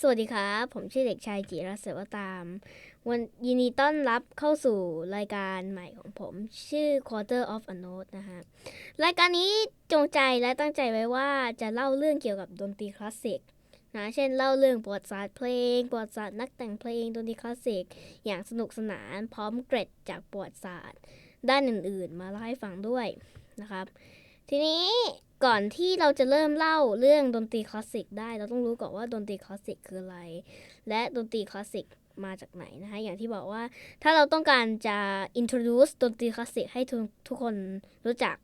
สวัสดีครับ ผมชื่อเด็กชายจิรเสวตาม วันยินดีต้อนรับเข้าสู่รายการใหม่ของผม ชื่อ Quarter of a Note นะฮะ รายการนี้จงใจและตั้งใจไว้ว่าจะเล่าเรื่องเกี่ยวกับดนตรีคลาสสิกนะ เช่นเล่าเรื่องประวัติศาสตร์เพลงประวัติศาสตร์นักแต่งเพลงดนตรีคลาสสิก อย่างสนุกสนานพร้อมเกร็ดจากประวัติศาสตร์ ด้านอื่น ๆ มาเล่าให้ฟังด้วยนะครับ ทีนี้ ก่อนที่เราจะเริ่มเล่าเรื่องดนตรีคลาสสิกได้ เราต้องรู้ก่อนว่าดนตรีคลาสสิกคืออะไร และดนตรีคลาสสิกมาจากไหนนะคะอย่างที่บอกว่าถ้าเราต้องการจะ introduce ดนตรีคลาสสิกให้ทุกทุกคนรู้จัก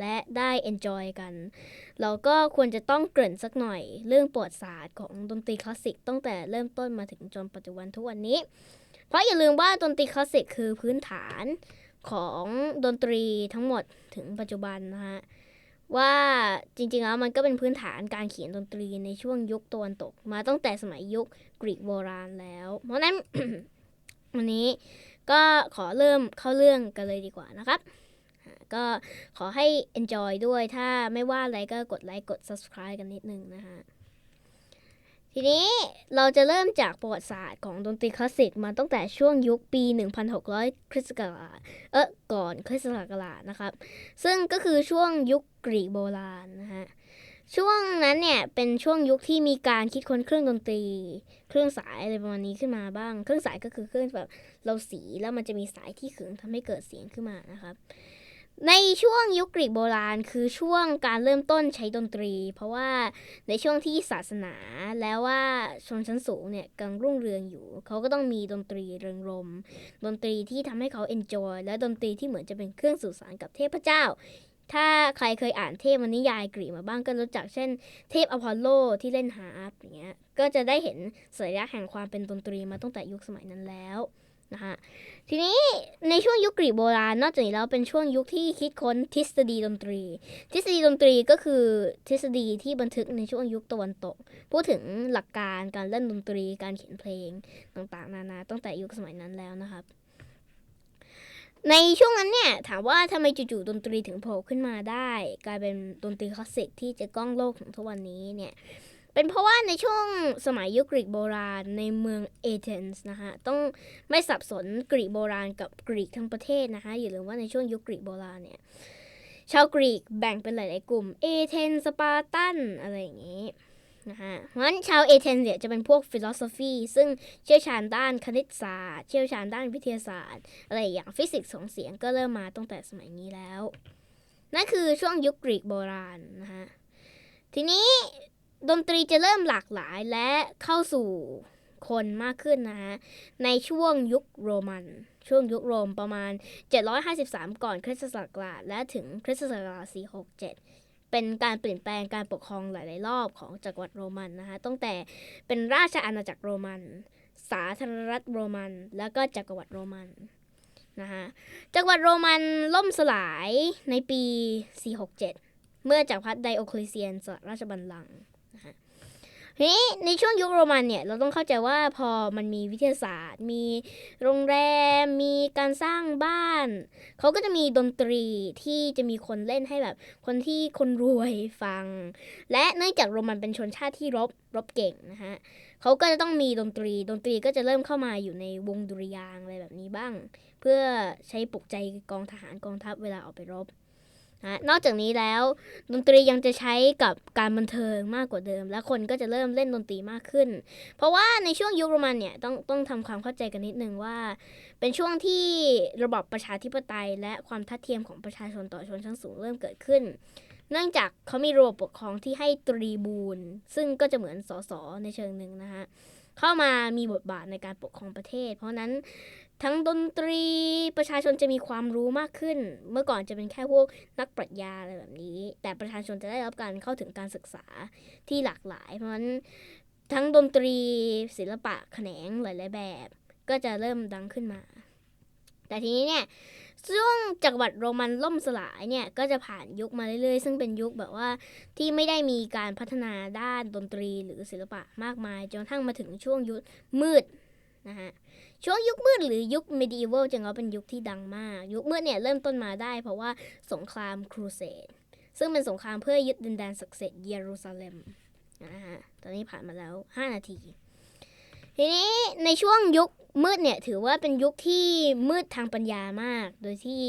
และได้ enjoy กัน เราก็ควรจะต้องเกริ่นสักหน่อย เรื่องประวัติศาสตร์ของดนตรีคลาสสิกตั้งแต่เริ่มต้นมาถึงจนปัจจุบันทุกวันนี้ เพราะอย่าลืมว่าดนตรีคลาสสิกคือพื้นฐานของดนตรีทั้งหมดถึงปัจจุบันนะคะ ว่าจริงๆแล้วมันก็เป็นพื้นฐานการเขียนดนตรีในช่วงยุคตะวันตก มาตั้งแต่สมัยยุคกรีกโบราณแล้ว เพราะนั้น วันนี้ก็ขอเริ่มเข้าเรื่องกันเลยดีกว่านะครับก็ขอให้ enjoy ด้วยถ้าไม่ว่าอะไรก็กดไลค์กด subscribe กันนิดนึงนะคะ ทีนี้เราจะเริ่มจากประวัติศาสตร์ของดนตรีคลาสสิกมาตั้งแต่ช่วงยุคปี 1600 คริสต์ศักราชเออก่อนคริสต์ศักราชนะครับ ซึ่งก็คือช่วงยุคกรีกโบราณนะฮะช่วงนั้นเนี่ยเป็นช่วงยุคที่มีการคิดค้นเครื่องดนตรี เครื่องสายอะไรประมาณนี้ขึ้นมาบ้าง เครื่องสายก็คือเครื่องแบบเราสีแล้วมันจะมีสายที่ขึงทำให้เกิดเสียงขึ้นมานะครับ ในช่วงยุคกรีกโบราณคือช่วงการเริ่มต้นใช้ดนตรี เพราะว่าในช่วงที่ศาสนาแล้วว่าชนชั้นสูงเนี่ยกำลังรุ่งเรืองอยู่ เขาก็ต้องมีดนตรีเริงรม ดนตรีที่ทำให้เขาเอนจอยและดนตรีที่เหมือนจะเป็นเครื่องสื่อสารกับเทพเจ้า ถ้าใครเคยอ่านเทพนิยายกรีกมาบ้างก็รู้จักเช่น เทพอพอลโลที่เล่นฮาร์ปอย่างเงี้ยก็จะได้เห็นสัญลักษณ์แห่งความเป็นดนตรีมาตั้งแต่ยุคสมัยนั้นแล้ว นะคะทีนี้ในช่วงยุคกรีกโบราณ นอกจากนี้แล้วเป็นช่วงยุคที่คิดค้นทฤษฎีดนตรี ทฤษฎีดนตรีก็คือทฤษฎีที่บันทึกในช่วงยุคตะวันตก พูดถึงหลักการการเล่นดนตรี การเขียนเพลงต่างๆ นานาตั้งแต่ยุคสมัยนั้นแล้วนะครับ ในช่วงนั้นเนี่ยถามว่าทำไมจู่ๆดนตรีถึงโผล่ขึ้นมาได้ กลายเป็นดนตรีคลาสสิกที่จะก้องโลกถึงทุกวันนี้เนี่ย เป็นเพราะว่าในช่วงสมัยยุคกรีกโบราณในเมืองเอเธนส์นะคะต้องไม่สับสนกรีกโบราณกับกรีกทั้งประเทศนะคะอย่าลืมว่าในช่วงยุคกรีกโบราณเนี่ยชาวกรีกแบ่งเป็นหลาย ๆ กลุ่มเอเธนสปาร์ตันอะไรอย่างนี้นะคะเพราะฉะนั้นชาวเอเธนเนี่ยจะเป็นพวกฟิโลโซฟีซึ่งเชี่ยวชาญด้านคณิตศาสตร์ เชี่ยวชาญด้านวิทยาศาสตร์ อะไรอย่างฟิสิกส์ของเสียงก็เริ่มมาตั้งแต่สมัยนี้แล้ว นั่นคือช่วงยุคกรีกโบราณนะคะทีนี้ ดนตรีจะเริ่มหลากหลายและเข้าสู่คนมากขึ้นนะฮะในช่วงยุคโรมัน ช่วงยุคโรมประมาณ 753 ก่อนคริสตศักราชและถึงคริสตศักราช467 เป็นการเปลี่ยนแปลงการปกครองหลาย ๆ รอบของจักรวรรดิโรมันนะคะตั้งแต่เป็นราชอาณาจักรโรมัน สาธารณรัฐโรมัน แล้วก็จักรวรรดิโรมันนะคะจักรวรรดิโรมันล่มสลายในปี 467 เมื่อจักรพรรดิไดโอคลิเซียนสละราชบัลลังก์ ทีนี้ในช่วงยุคโรมันเนี่ย เราต้องเข้าใจว่าพอมันมีวิทยาศาสตร์ มีโรงแรม มีการสร้างบ้าน เขาก็จะมีดนตรีที่จะมีคนเล่นให้แบบ คนที่คนรวยฟัง และเนื่องจากโรมันเป็นชนชาติที่รบรบเก่งนะฮะเขาก็จะต้องมีดนตรี ดนตรีก็จะเริ่มเข้ามาอยู่ในวงดุริยางอะไรแบบนี้บ้าง เพื่อใช้ปลุกใจกองทหารกองทัพเวลาออกไปรบ นะนอกจากนี้แล้ว ดนตรียังจะใช้กับการบันเทิงมากกว่าเดิม และคนก็จะเริ่มเล่นดนตรีมากขึ้น เพราะว่าในช่วงยุคโรมันเนี่ยต้องต้องทำความเข้าใจกันนิดนึงว่า เป็นช่วงที่ระบอบประชาธิปไตย และความทัดเทียมของประชาชนต่อชนชั้นสูงเริ่มเกิดขึ้น เนื่องจากเขามีระบบปกครองที่ให้ตรีบูนซึ่งก็จะเหมือนสสในเชิงหนึ่งนะคะเข้ามามีบทบาทในการปกครองประเทศ เพราะนั้น ทั้งดนตรีประชาชนจะมีความรู้มากขึ้น เมื่อก่อนจะเป็นแค่พวกนักปรัชญาอะไรแบบนี้ แต่ประชาชนจะได้รับการเข้าถึงการศึกษาที่หลากหลาย เพราะฉะนั้นทั้งดนตรีศิลปะแขนงหลายๆแบบ ก็จะเริ่มดังขึ้นมา แต่ทีนี้เนี่ยช่วงจักรวรรดิโรมันล่มสลายเนี่ยก็จะผ่านยุคมาเรื่อยๆ ซึ่งเป็นยุคแบบว่าที่ไม่ได้มีการพัฒนาด้านดนตรีหรือศิลปะมากมายจนกระทั่งมาถึงช่วงยุคมืด นะฮะช่วงยุคมืดหรือยุค medieval จึงเอาเป็นยุคที่ดังมาก ยุคมืดเนี่ยเริ่มต้นมาได้ เพราะว่าสงครามครูเสดซึ่งเป็นสงครามเพื่อยึดดินแดนศักดิ์สิทธิ์เยรูซาเล็มนะฮะตอนนี้ผ่านมาแล้ว 5 นาที ทีนี้ในช่วงยุคมืดเนี่ยถือว่าเป็นยุคที่มืดทางปัญญามาก โดยที่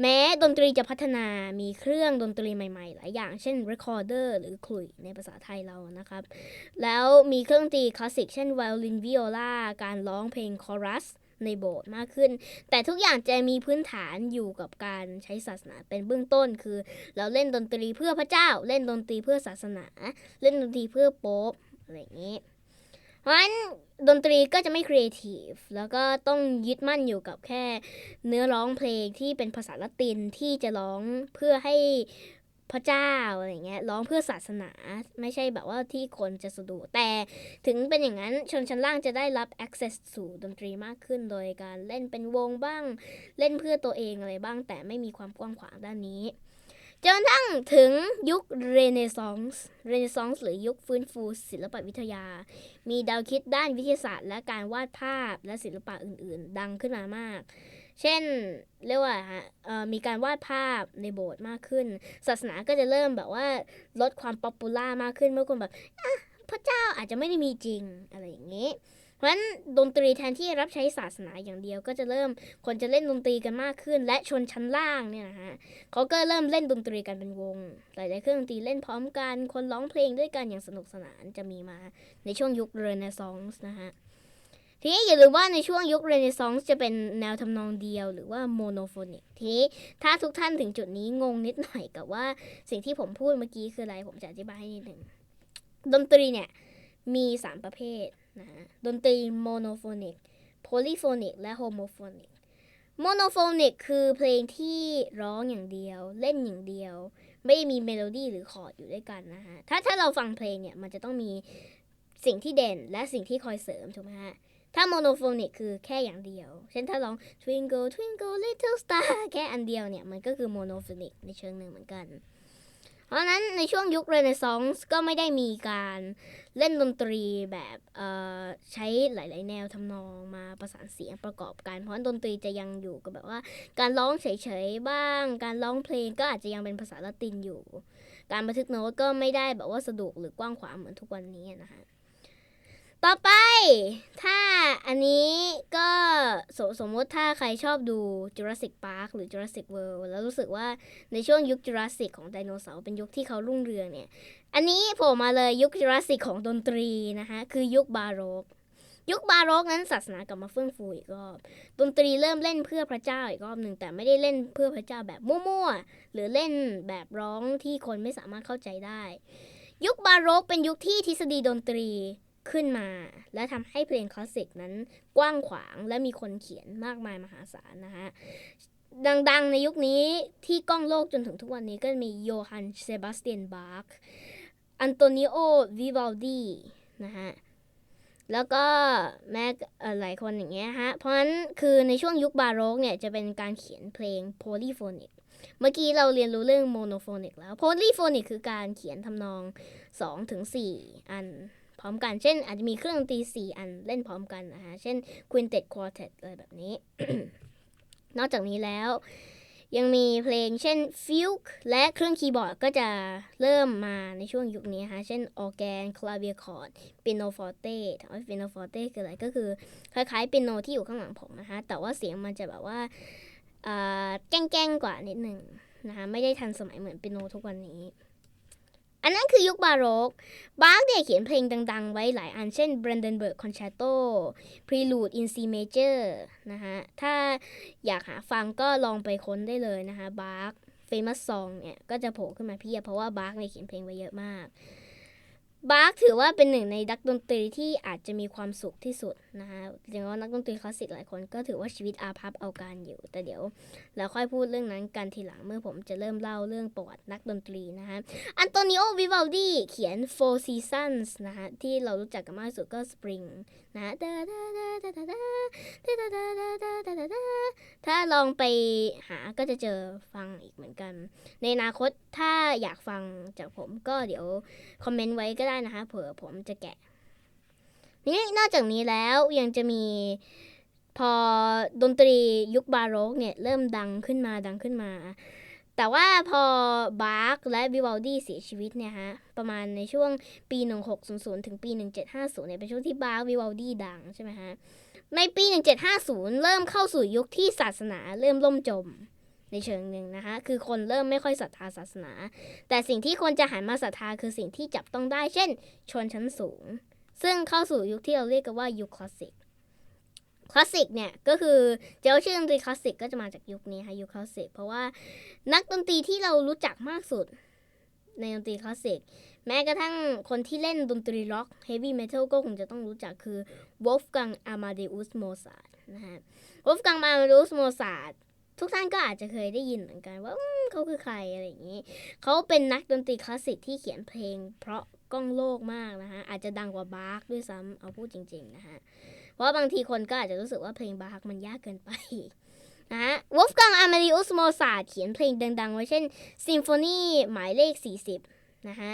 แม้ดนตรีจะพัฒนา มีเครื่องดนตรีใหม่ๆ หลายอย่าง เช่น recorder หรือขลุ่ยในภาษาไทยเรานะครับ แล้วมีเครื่องดนตรีคลาสสิก เช่นไวโอลินวิโอลา การร้องเพลงคอรัสในโบสถ์มากขึ้น แต่ทุกอย่างจะมีพื้นฐานอยู่กับการใช้ศาสนาเป็นเบื้องต้น คือ เราเล่นดนตรีเพื่อพระเจ้า เล่นดนตรีเพื่อศาสนา เล่นดนตรีเพื่อโป๊ปอะไรอย่างนี้ เพราะฉะนั้นดนตรีก็จะไม่ครีเอทีฟแล้วก็ต้องยึดมั่นอยู่กับแค่เนื้อร้องเพลงที่เป็นภาษาละตินที่จะร้องเพื่อให้พระเจ้าอะไรเงี้ยร้องเพื่อศาสนาไม่ใช่แบบว่าที่คนจะสะดุแต่ถึงเป็นอย่างนั้นชนชั้นล่างจะได้รับ access สู่ดนตรีมากขึ้น โดยการเล่นเป็นวงบ้าง เล่นเพื่อตัวเองอะไรบ้าง แต่ไม่มีความกว้างขวางด้านนี้ จนทั่งถึงยุคเรเนซองส์เรเนซองส์หรือยุคฟื้นฟูศิลปวิทยา มีดาวคิดด้านวิทยาศาสตร์ และการวาดภาพและศิลปะอื่นๆ ดังขึ้นมามาก เช่นเรียกว่ามีการวาดภาพในโบสถ์มากขึ้น ศาสนาก็จะเริ่มแบบว่าลดความป๊อปปูล่ามากขึ้นเมื่อคนแบบพระเจ้าอาจจะไม่ได้มีจริงอะไรอย่างนี้ เพราะฉะนั้นดนตรีแทนที่รับใช้ศาสนาอย่างเดียว ก็จะเริ่มคนจะเล่นดนตรีกันมากขึ้น และชนชั้นล่างเนี่ยนะฮะเขาก็เริ่มเล่นดนตรีกันเป็นวง หลายๆเครื่องดนตรีเล่นพร้อมกัน คนร้องเพลงด้วยกันอย่างสนุกสนานจะมีมาในช่วงยุคเรเนซองส์นะฮะทีนี้อย่าลืมว่าในช่วงยุคเรเนซองส์จะเป็นแนวทำนองเดียวหรือว่าโมโนโฟนิกทีนี้ถ้าทุกท่านถึงจุดนี้งงนิดหน่อยกับว่าสิ่งที่ผมพูดเมื่อกี้คืออะไร ผมจะอธิบายให้นิดหนึ่งดนตรีเนี่ยมี 3 ประเภท นะดนตรีโมโนโฟนิกโพลีโฟนิกและโฮโมโฟนิกโมโนโฟนิกคือเพลงที่ร้องอย่างเดียว เล่นอย่างเดียว ไม่มีเมโลดี้หรือคอร์ดอยู่ด้วยกันนะฮะถ้าถ้าเราฟังเพลงเนี่ยมันจะต้องมีสิ่งที่เด่นและสิ่งที่คอยเสริมถูกไหมฮะถ้าโมโนโฟนิกคือแค่อย่างเดียว เช่นถ้าร้อง twinkle twinkle little star แค่อันเดียวเนี่ย มันก็คือโมโนโฟนิกในเชิงหนึ่งเหมือนกัน เพราะนั้นในช่วงยุคเรเนซองส์ก็ไม่ได้มีการเล่นดนตรีแบบใช้หลาย ๆ แนวทำนองมาประสานเสียงประกอบกันเพราะดนตรีจะยังอยู่กับแบบว่า การร้องเฉย ๆ บ้าง การร้องเพลงก็อาจจะยังเป็นภาษาละตินอยู่ การบันทึกโน้ตก็ไม่ได้แบบว่าสะดวกหรือกว้างขวางเหมือนทุกวันนี้นะคะ ต่อไป ถ้าอันนี้ก็สสมมติถ้าใครชอบดู Jurassic Park หรือ Jurassic World แล้วรู้สึกว่าในช่วงยุค Jurassic ของไดโนเสาร์เป็นยุคที่เขารุ่งเรืองเนี่ย อันนี้โผล่มาเลยยุค Jurassic ของดนตรีนะคะคือยุคบาโรกยุคบาโรกนั้นศาสนากลับมาเฟื่องฟูอีกรอบ ดนตรีเริ่มเล่นเพื่อพระเจ้าอีกรอบหนึ่งแต่ไม่ได้เล่นเพื่อพระเจ้าแบบมั่วๆ หรือเล่นแบบร้องที่คนไม่สามารถเข้าใจได้ ยุคบาโรกเป็นยุคที่ทฤษฎีดนตรี ขึ้นมา และทำให้เพลงคลาสสิกนั้นกว้างขวางและมีคนเขียนมากมายมหาศาลนะคะดังๆในยุคนี้ที่ก้องโลกจนถึงทุกวันนี้ก็มีโยฮันเซบาสเตียนบาร์กอันโตนิโอวิวัลดีนะฮะแล้วก็แม้หลายคนอย่างเงี้ยฮะ เพราะฉะนั้นคือในช่วงยุคบาโรกเนี่ยจะเป็นการเขียนเพลงโพลีโฟนิกเมื่อกี้เราเรียนรู้เรื่องโมโนโฟนิกแล้วโพลีโฟนิกคือการเขียนทำนอง2ถึง4อัน พร้อมกัน เช่น อาจจะมีเครื่องดนตรี4อันเล่นพร้อมกันนะฮะเช่น Quintet Quartet อะไรแบบนี้ นอกจากนี้แล้วยังมีเพลงเช่นฟิวค์และเครื่องคีย์บอร์ดก็จะเริ่มมาในช่วงยุคนี้ฮะเช่นออแกนคลาเวียคอร์ดเปียโนฟอร์เต้ถามว่าเปียโนฟอร์เต้คืออะไรก็คือ คล้ายๆเปียโนที่อยู่ข้างหลังผมนะคะ แต่ว่าเสียงมันจะแบบว่าแกล้งๆกว่านิดหนึ่งนะคะ ไม่ได้ทันสมัยเหมือนเปียโนทุกวันนี้ อันนั้นคือยุคบาโรกบาร์กเนี่ยเขียนเพลงดัง ๆ ไว้หลายอันเช่น Brandenburg Concerto Prelude in C Major นะคะถ้าอยากหาฟังก็ลองไปค้นได้เลยนะคะบาร์ก Famous Song เนี่ยก็จะโผล่ขึ้นมาเพียบเพราะว่าบาร์กเนี่ยเขียนเพลงไว้เยอะมาก บาร์กถือว่าเป็นหนึ่งในนักดนตรีที่อาจจะมีความสุขที่สุดนะคะอย่างว่านักดนตรีคลาสสิกหลายคนก็ถือว่าชีวิตอาภัพเอาการอยู่ แต่เดี๋ยวเราค่อยพูดเรื่องนั้นกันทีหลังเมื่อผมจะเริ่มเล่าเรื่องประวัตินักดนตรีนะคะอันโตนิโอวิวัลดีเขียน Four Seasons นะคะที่เรารู้จักกันมากที่สุดก็ Spring นะถ้าลองไปหาก็จะเจอฟังอีกเหมือนกัน ในอนาคตถ้าอยากฟังจากผมก็เดี๋ยวคอมเมนต์ไว้ก็ได้นะคะ เผื่อผมจะแกะ นี่นอกจากนี้แล้วยังจะมีพอดนตรียุคบาโรกเนี่ยเริ่มดังขึ้นมาดังขึ้นมา แต่ว่าพอบาร์กและวิวัลดีเสียชีวิตเนี่ยฮะประมาณในช่วงปี 1600 ถึงปี 1750เนี่ยเป็นช่วงที่บาร์กวิวัลดีดังใช่ไหมฮะในปี 1750 เริ่มเข้าสู่ยุคที่ศาสนาเริ่มล่มจม ในเชิงหนึ่งนะคะ คือคนเริ่มไม่ค่อยศรัทธาศาสนา แต่สิ่งที่คนจะหันมาศรัทธาคือสิ่งที่จับต้องได้ เช่น ชนชั้นสูง ซึ่งเข้าสู่ยุคที่เราเรียกกันว่ายุคคลาสสิก คลาสสิกเนี่ย ก็คือเจ้าชื่อดนตรีคลาสสิกก็จะมาจากยุคนี้ค่ะยุคคลาสสิก เพราะว่านักดนตรีที่เรารู้จักมากสุดในดนตรีคลาสสิก แม้กระทั่งคนที่เล่นดนตรีร็อกเฮฟวี่เมทัลก็คงจะต้องรู้จักคือ Wolfgang Amadeus Mozart นะฮะ Wolfgang Amadeus Mozart ทุกท่านก็อาจจะเคยได้ยินเหมือนกันว่าเขาคือใครอะไรอย่างนี้ เขาเป็นนักดนตรีคลาสสิกที่เขียนเพลง เพราะก้องโลกมากนะคะอาจจะดังกว่าบาร์กด้วยซ้ำเอาพูดจริง ๆนะคะเพราะบางทีคนก็อาจจะรู้สึกว่าเพลงบาร์กมันยากเกินไปนะฮะ Wolfgang Amadeus Mozart เขียนเพลงดังๆ ไว้เช่นซิมโฟนีหมายเลข 40 นะฮะ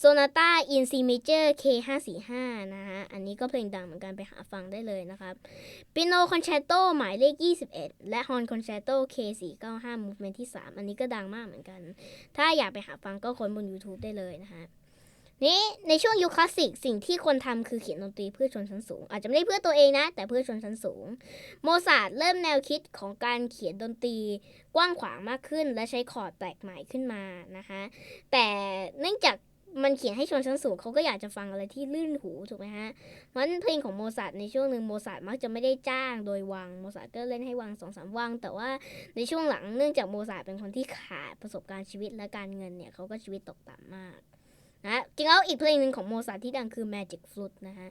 Sonata in C major K545 นะฮะ อันนี้ก็เพลงดังเหมือนกันไปหาฟังได้เลยนะครับ Piano Concerto หมายเลข 21 และ Horn Concerto K495 Movement ที่ 3 อันนี้ก็ดังมากเหมือนกัน ถ้าอยากไปหาฟังก็ค้นบน YouTube ได้เลยนะฮะ นี่ในช่วงยุคคลาสสิกสิ่งที่คนทำคือเขียนดนตรีเพื่อชนชั้นสูง อาจจะไม่ได้เพื่อตัวเองนะ แต่เพื่อชนชั้นสูง โมซาร์ทเริ่มแนวคิดของการเขียนดนตรีกว้างขวางมากขึ้น และใช้คอร์ดแปลกใหม่ขึ้นมานะคะแต่เนื่องจากมันเขียนให้ชนชั้นสูงเขาก็อยากจะฟังอะไรที่ลื่นหูถูกไหมฮะเพราะนั่นเพลงของโมซาร์ทในช่วงหนึ่งโมซาร์ทมักจะไม่ได้จ้างโดยวังโมซาร์ทก็เล่นให้วังสองสามวังแต่ว่าในช่วงหลังเนื่องจากโมซาร์ทเป็นคนที่ขาดประสบการณ์ชีวิตและการเงินเนี่ยเขาก็ชีวิตตกต่ำมาก นะจริงแล้วอีกเพลงหนึ่งของโมซาร์ทที่ดังคือ Magic Flute นะฮะ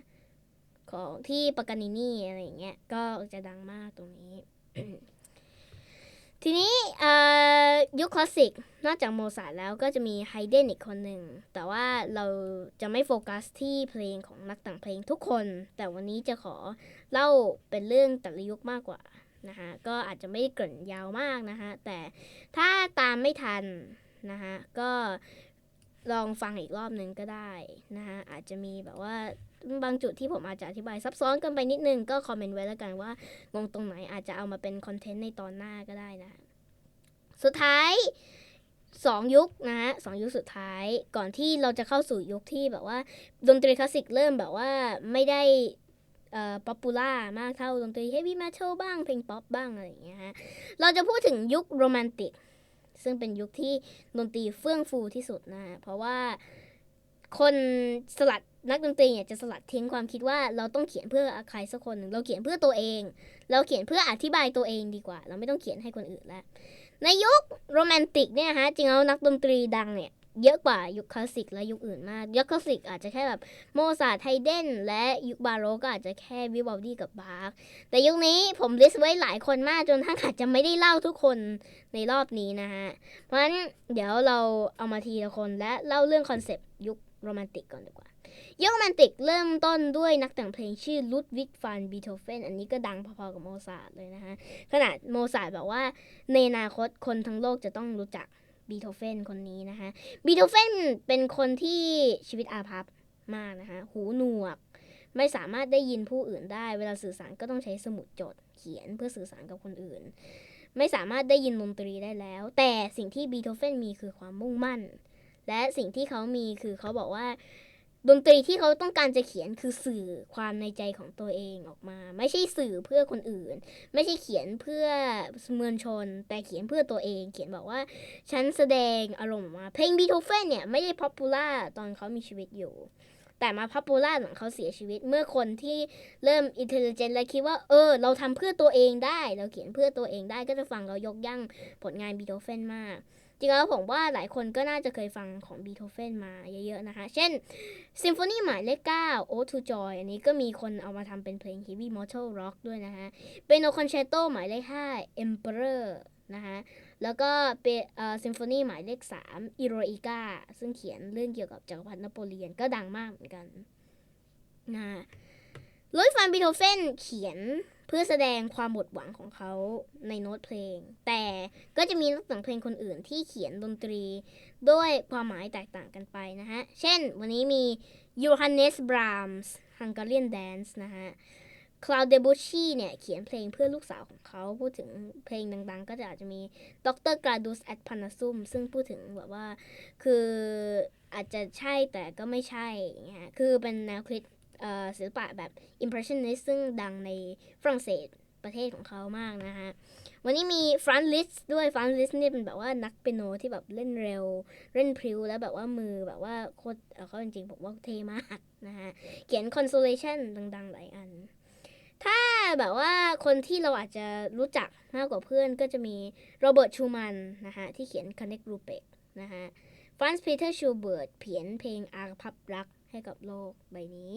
ของที่ปากานินี่อะไรอย่างเงี้ย ก็จะดังมากตรงนี้ ทีนี้ยุคคลาสสิก นอกจากโมซาร์ทแล้วก็จะมีไฮเดนอีกคนหนึ่ง แต่ว่าเราจะไม่โฟกัสที่เพลงของนักแต่งเพลงทุกคน แต่วันนี้จะขอเล่าเป็นเรื่องแต่ละยุคมากกว่านะคะก็อาจจะไม่ได้เกริ่นยาวมากนะคะแต่ถ้าตามไม่ทันนะคะก็ ลองฟังอีกรอบหนึ่งก็ได้นะคะอาจจะมีแบบว่าบางจุดที่ผมอาจจะอธิบายซับซ้อนกันไปนิดนึงก็คอมเมนต์ไว้แล้วกันว่างงตรงไหนอาจจะเอามาเป็นคอนเทนต์ในตอนหน้าก็ได้นะ สุดท้ายสองยุคนะฮะสองยุคสุดท้ายก่อนที่เราจะเข้าสู่ยุคที่แบบว่าดนตรีคลาสสิกเริ่มแบบว่าไม่ได้เอ่อป๊อปปูล่ามากเท่าดนตรีเฮฟวี่เมทัลบ้างเพลงป๊อปบ้างอะไรอย่างเงี้ยฮะเราจะพูดถึงยุคโรแมนติก ซึ่งเป็นยุคที่ดนตรีเฟื่องฟูที่สุดนะเพราะว่าคนสลัดนักดนตรีเนี่ยจะสลัดทิ้งความคิดว่าเราต้องเขียนเพื่อใครสักคนหนึ่งเราเขียนเพื่อตัวเอง เราเขียนเพื่ออธิบายตัวเองดีกว่า เราไม่ต้องเขียนให้คนอื่นแล้วในยุคโรแมนติกเนี่ยฮะจริงแล้วนักดนตรีดังเนี่ย เยอะกว่ายุคคลาสสิกและยุคอื่นมาก ยุคคลาสสิกอาจจะแค่แบบโมซาร์ทไฮเดนและยุคบาโรกก็อาจจะแค่วิวัลดี้กับบาร์กแต่ยุคนี้ผมลิสต์ไว้หลายคนมากจนทั้งอาจจะไม่ได้เล่าทุกคนในรอบนี้นะฮะ เพราะฉะนั้นเดี๋ยวเราเอามาทีละคนและเล่าเรื่องคอนเซปต์ยุคโรแมนติกก่อนดีกว่า ยุคโรแมนติกเริ่มต้นด้วยนักแต่งเพลงชื่อลุดวิกฟานบีโธเฟนอันนี้ก็ดังพอๆกับโมซาร์ทเลยนะฮะขนาดโมซาร์ทบอกว่าในอนาคตคนทั้งโลกจะต้องรู้จัก บีโธเฟนคนนี้นะคะบีโธเฟนเป็นคนที่ชีวิตอาภัพมากนะคะหูหนวก ไม่สามารถได้ยินผู้อื่นได้ เวลาสื่อสารก็ต้องใช้สมุดจดเขียนเพื่อสื่อสารกับคนอื่น ไม่สามารถได้ยินดนตรีได้แล้ว แต่สิ่งที่บีโธเฟนมีคือความมุ่งมั่น และสิ่งที่เขามีคือเขาบอกว่า ดนตรีที่เขาต้องการจะเขียนคือสื่อความในใจของตัวเองออกมา ไม่ใช่สื่อเพื่อคนอื่น ไม่ใช่เขียนเพื่อมวลชน แต่เขียนเพื่อตัวเอง เขียนบอกว่าฉันแสดงอารมณ์มา เพลงบีโธเฟนเนี่ยไม่ได้ป๊อปปูล่าตอนเขามีชีวิตอยู่ แต่มาป๊อปูล่าหลังเขาเสียชีวิต เมื่อคนที่เริ่มอินเทลเจนและคิดว่า เออ เราทำเพื่อตัวเองได้ เราเขียนเพื่อตัวเองได้ก็จะฟังเรายกย่างผลงานบีโธเฟนมาก จริงแล้วผมว่าหลายคนก็น่าจะเคยฟังของบีโธเฟนมาเยอะๆนะคะ เช่นซิมโฟนีหมายเลข9 Ode to Joy อันนี้ก็มีคนเอามาทำเป็นเพลง Heavy Metal Rock ด้วยนะคะเป็นโอคอนแชตโตหมายเลข5 Emperor นะคะแล้วก็เป็นเอ่อซิมโฟนีหมายเลข3 Eroica ซึ่งเขียนเรื่องเกี่ยวกับจักรพรรดินโปเลียนก็ดังมากเหมือนกันนะลุยฟานบีโธเฟนเขียน เพื่อแสดงความหมดหวังของเขาในโน้ตเพลง แต่ก็จะมีนักแต่งเพลงคนอื่นที่เขียนดนตรีด้วยความหมายแตกต่างกันไปนะฮะ เช่นวันนี้มี Johannes Brahms Hungarian Dance นะฮะคลาวเดบูชีเนี่ย เขียนเพลงเพื่อลูกสาวของเขา พูดถึงเพลงดังๆ ก็จะอาจจะมีดรกราดูสแอดพานาซุมซึ่งพูดถึงแบบว่า คืออาจจะใช่แต่ก็ไม่ใช่อย่างเงี้ยคือเป็นแนวคิด ศิลปะแบบ impressionist ซึ่งดังในฝรั่งเศสประเทศของเขามากนะฮะ วันนี้มีฟรานลิสด้วยฟรานลิสเนี่ยเป็นแบบว่านักเปียโนที่แบบเล่นเร็ว เล่นพริ้วแล้วแบบว่ามือแบบว่าโคตรเออเขาจริงๆผมว่าเทมากนะฮะ เขียน consolation ดังๆ หลายอัน ถ้าแบบว่าคนที่เราอาจจะรู้จักมากกว่าเพื่อนก็จะมีโรเบิร์ตชูมันนะฮะ ที่เขียน Connect r u p e นะฮะฟรานซ์ปีเตอร์ชูเบิร์ตเขียนเพลงอาภัพรัก ให้กับโลกใบนี้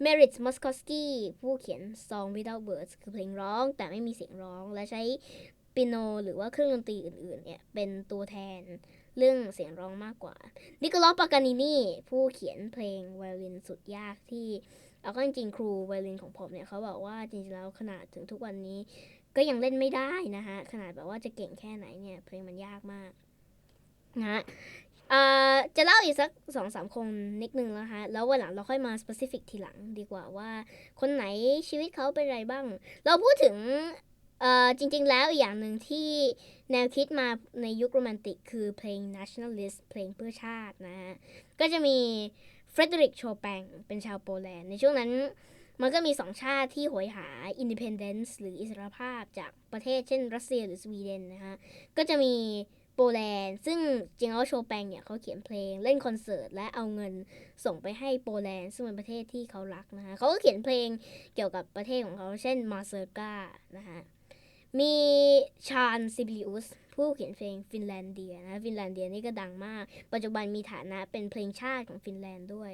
เมริตมอสคอสกี้ผู้เขียน Song Without Words คือเพลงร้องแต่ไม่มีเสียงร้อง และใช้ปียโนหรือว่าเครื่องดนตรีอื่นๆเนี่ยเป็นตัวแทนเรื่องเสียงร้องมากกว่า นิโคลอปากานินีผู้เขียนเพลงไวโอลินสุดยากที่ เอาก็จริงๆครูไวโอลินของผมเนี่ยเขาบอกว่าจริงๆแล้วขนาดถึงทุกวันนี้ก็ยังเล่นไม่ได้นะฮะขนาดแบบว่าจะเก่งแค่ไหนเนี่ยเพลงมันยากมากนะ จะเล่าอีกสักสองสามคนนิดนึงแล้วฮะแล้ววันหลังเราค่อยมา specific ทีหลังดีกว่าว่าคนไหนชีวิตเขาเป็นไรบ้าง เราพูดถึงจริงๆแล้วอีกอย่างหนึ่งที่แนวคิดมาในยุคโรแมนติกคือเพลง nationalist เพลงเพื่อชาตินะฮะ ก็จะมีเฟรเดริกโชแปงเป็นชาวโปแลนด์ ในช่วงนั้นมันก็มีสองชาติที่โหยหา independence หรืออิสรภาพจากประเทศเช่นรัสเซียหรือสวีเดนนะฮะ ก็จะมี โปแลนด์ ซึ่งจริงแล้วโชแปงเนี่ยเขาเขียนเพลงเล่นคอนเสิร์ตและเอาเงินส่งไปให้โปแลนด์ ซึ่งเป็นประเทศที่เขารักนะคะเขาก็เขียนเพลงเกี่ยวกับประเทศของเขาเช่นมาเซอร์กานะคะมีชาญซิบิลิอุสผู้เขียนเพลงฟินแลนเดียนะฟินแลนเดียนี่ก็ดังมาก ปัจจุบันมีฐานะเป็นเพลงชาติของฟินแลนด์ด้วย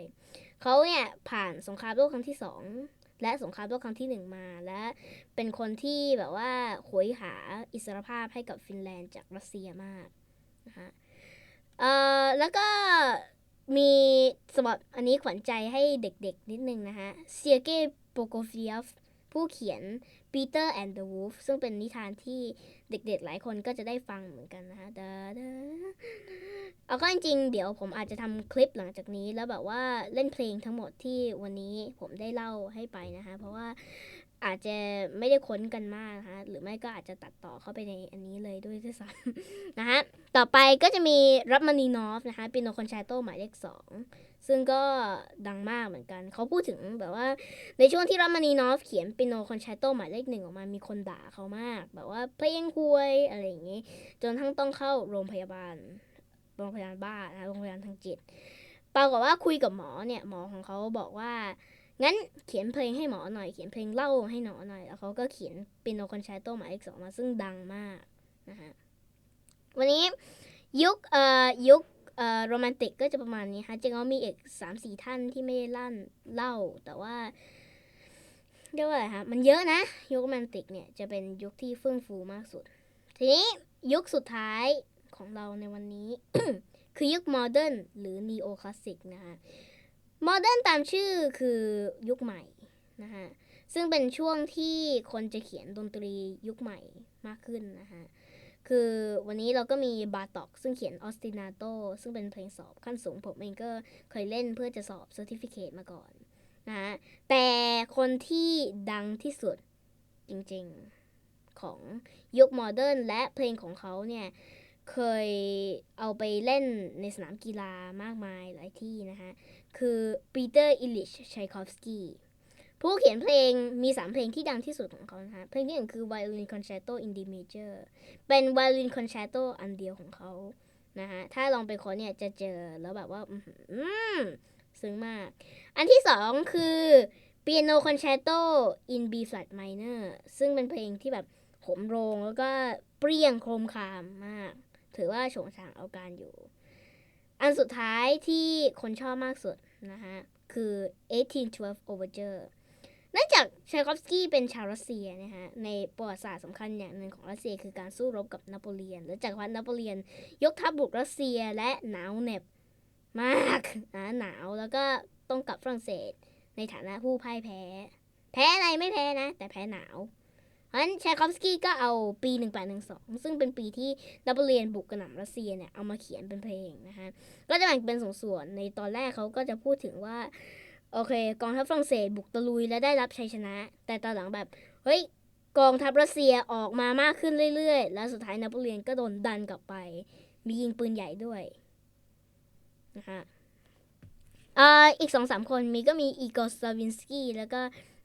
เขาเนี่ยผ่านสงครามโลกครั้งที่สอง และสงครามโลกครั้งที่หนึ่งมา และเป็นคนที่แบบว่าโหยหาอิสรภาพให้กับฟินแลนด์จากรัสเซียมากนะคะเอ่อแล้วก็มีสมบัติอันนี้ขวัญใจให้เด็กๆนิดนึงนะคะเซียเก้โปโกฟิฟผู้เขียน Peter and the Wolf ซึ่งเป็นนิทานที่เด็กๆหลายคนก็จะได้ฟังเหมือนกันนะคะดาดาเอาก็จริงๆ เดี๋ยวผมอาจจะทำคลิปหลังจากนี้ แล้วแบบว่าเล่นเพลงทั้งหมดที่วันนี้ผมได้เล่าให้ไปนะคะ เพราะว่า อาจจะไม่ได้ค้นกันมากนะคะหรือไม่ก็อาจจะตัดต่อเข้าไปในอันนี้เลยด้วยซ้ำนะคะต่อไปก็จะมีรับมานีนอฟนะคะเปีโนคอนแชตโตหมายเลขสองซึ่งก็ดังมากเหมือนกัน เขาพูดถึงแบบว่า ในช่วงที่รัมมานีนอฟเขียนปิโนคอนแชตโตหมายเลขหนึ่งออกมามีคนด่าเขามาก แบบว่าเพลงควยอะไรอย่างงี้ จนทั้งต้องเข้าโรงพยาบาล โรงพยาบาลบ้านะโรงพยาบาลทางจิตปรากฏว่าคุยกับหมอเนี่ย หมอของเขาบอกว่า งั้นเขียนเพลงให้หมอหน่อยเขียนเพลงเล่าให้หนอหน่อย แล้วเขาก็เขียนเปิโนคอนแชตโตหมายเลขสองมาซึ่งดังมากนะคะวันนี้ยุคเอ่อยุคเอ่อโรแมนติกก็จะประมาณนี้ค่ะจริงๆมีอีกสามสี่ท่านที่ไม่ได้ลั่นเล่า แต่ว่าเรียกว่าอะไรคะมันเยอะนะ ยุคโรแมนติกเนี่ยจะเป็นยุคที่เฟื่องฟูมากสุด ทีนี้ยุคสุดท้ายของเราในวันนี้ คือยุคโมเดิร์นหรือนีโอคลาสสิกนะคะ โมเดิร์นตามชื่อคือยุคใหม่นะคะซึ่งเป็นช่วงที่คนจะเขียนดนตรียุคใหม่มากขึ้นนะคะคือวันนี้เราก็มีบาตอกซึ่งเขียนออสตินาโตซึ่งเป็นเพลงสอบขั้นสูงผมเองก็เคยเล่นเพื่อจะสอบเซอร์ติฟิเคตมาก่อนนะฮะแต่คนที่ดังที่สุดจริงๆของยุคโมเดิร์นและเพลงของเขาเนี่ย เคยเอาไปเล่นในสนามกีฬามากมายหลายที่นะคะคือปีเตอร์อิลิชชัยคอฟสกี้ผู้เขียนเพลงมี 3 เพลงที่ดังที่สุดของเขานะคะเพลงที่หนึ่งคือ Violin Concerto in D major เป็น Violin Concerto อันเดียวของเขานะคะถ้าลองไปค้นเนี่ยจะเจอแล้วแบบว่า อื้อหือซึ้งมาก อันที่สองคือ Piano Concerto in B flat minor ซึ่งเป็นเพลงที่แบบโหมโรงแล้วก็เปรี้ยงโครมคามมาก ถือว่าโฉงฉางเอาการอยู่ อันสุดท้ายที่คนชอบมากสุดนะคะคือ 1812 Overture นื่องจากชัยคอฟสกี้เป็นชาวรัสเซียนะคะในประวัติศาสตร์สำคัญอย่างหนึ่งของรัสเซียคือการสู้รบกับนโปเลียนหรือจักรพรรดินโปเลียนยกทัพบุกรัสเซียและหนาวเหน็บมากนะหนาวแล้วก็ต้องกลับฝรั่งเศส ในฐานะผู้พ่ายแพ้ แพ้อะไรไม่แพ้นะ แต่แพ้หนาว เพราะฉะนั้นชัยคอฟสกี้ก็เอาปี 1812 ซึ่งเป็นปีที่นโปเลียนบุกกระหน่ำรัสเซียเนี่ย เอามาเขียนเป็นเพลงนะคะก็จะแบ่งเป็นสองส่วนในตอนแรกเขาก็จะพูดถึงว่า โอเค กองทัพฝรั่งเศสบุกตะลุยและได้รับชัยชนะ แต่ตอนหลังแบบเฮ้ยกองทัพรัสเซียออกมามากขึ้นเรื่อยๆ แล้วสุดท้ายนโปเลียนก็โดนดันกลับไป มียิงปืนใหญ่ด้วยนะฮะอ่าอีกสองสามคนมีก็มีอีกอร์สตาวินสกี้แล้วก็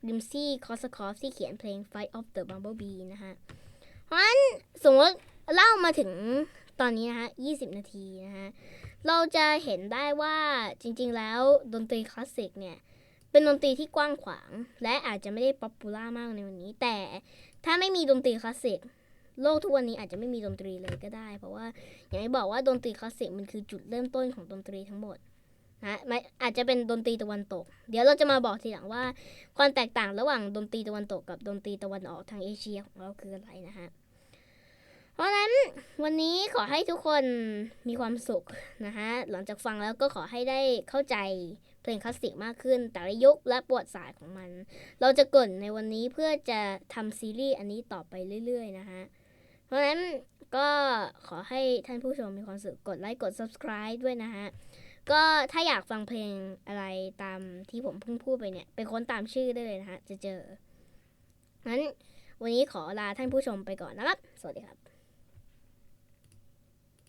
ดิมซี่คอสคอฟที่เขียนเพลง Fight of the Bumblebee นะฮะเพราะฉะนั้นสมมติเล่ามาถึงตอนนี้นะฮะ 20 นาทีนะฮะ เราจะเห็นได้ว่าจริงๆ แล้วดนตรีคลาสสิกเนี่ย เป็นดนตรีที่กว้างขวาง และอาจจะไม่ได้ป๊อปปูล่ามากในวันนี้ แต่ถ้าไม่มีดนตรีคลาสสิกโลกทุกวันนี้อาจจะไม่มีดนตรีเลยก็ได้ เพราะว่าอย่างที่บอกว่าดนตรีคลาสสิกมันคือจุดเริ่มต้นของดนตรีทั้งหมด นะไม่อาจจะเป็นดนตรีตะวันตก เดี๋ยวเราจะมาบอกทีหลังว่า ความแตกต่างระหว่างดนตรีตะวันตกกับดนตรีตะวันออกทางเอเชียของเราคืออะไรนะฮะเพราะฉะนั้นวันนี้ขอให้ทุกคนมีความสุขนะฮะหลังจากฟังแล้วก็ขอให้ได้เข้าใจเพลงคลาสสิกมากขึ้น แต่ละยุคและประวัติศาสตร์ของมัน เราจะกรินในวันนี้เพื่อจะทำซีรีส์อันนี้ต่อไปเรื่อย ๆ นะฮะเพราะฉะนั้นก็ขอให้ท่านผู้ชมมีความสุขกดไลค์กด subscribe ด้วยนะฮะ ก็ถ้าอยากฟังเพลงอะไรตามที่ผมเพิ่งพูดไปเนี่ยไปค้นตามชื่อได้เลยนะฮะจะเจองั้นวันนี้ขอลาท่านผู้ชมไปก่อนนะครับ สวัสดีครับ